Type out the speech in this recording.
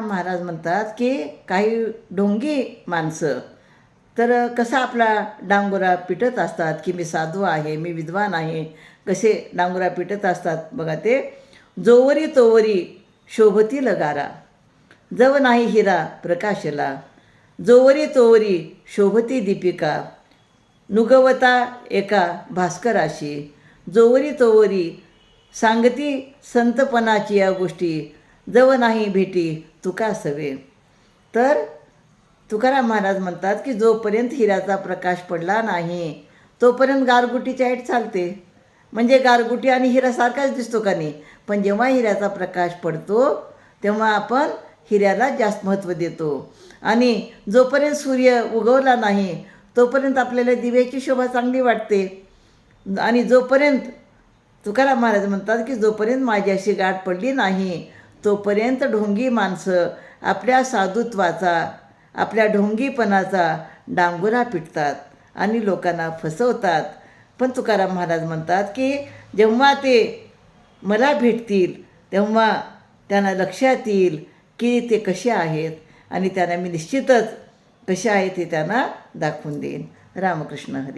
महाराज म्हणतात की काही डोंगी माणसं. तर कसा आपला डांगोरा पिटत असतात की मी साधू आहे मी विद्वान आहे कसे डांगोरा पिटत असतात बघा ते. जोवरी तोवरी शोभती लगारा जव नाही हिरा प्रकाशला. जोवरी तोवरी शोभती दीपिका नुगवता एका भास्कराशी. जोवरी तोवरी सांगती संतपणाची या गोष्टी जव नाही भेटी तुका सवे तर तुकाराम महाराज म्हणतात की जोपर्यंत हिऱ्याचा प्रकाश पडला नाही तोपर्यंत गारगुटीच्या आईट चालते. म्हणजे गारगुटी आणि हिरा सारखाच दिसतो का नाही? पण जेव्हा हिऱ्याचा प्रकाश पडतो तेव्हा आपण हिऱ्याला जास्त महत्त्व देतो. आणि जोपर्यंत सूर्य उगवला नाही तोपर्यंत आपल्याला दिव्याची शोभा चांगली वाटते. आणि जोपर्यंत तुकाराम महाराज म्हणतात की जोपर्यंत माझ्याशी गाठ पडली नाही तोपर्यंत ढोंगी माणसं आपल्या साधुत्वाचा आपल्या ढोंगीपणाचा डांगुरा पिटतात आणि लोकांना फसवतात. पण तुकाराम महाराज म्हणतात की जेव्हा ते मला भेटतील तेव्हा त्यांना लक्षात येईल की ते कसे आहेत आणि त्यांना मी निश्चितच कसे आहेत ते त्यांना दाखवून देईन. रामकृष्ण हरी.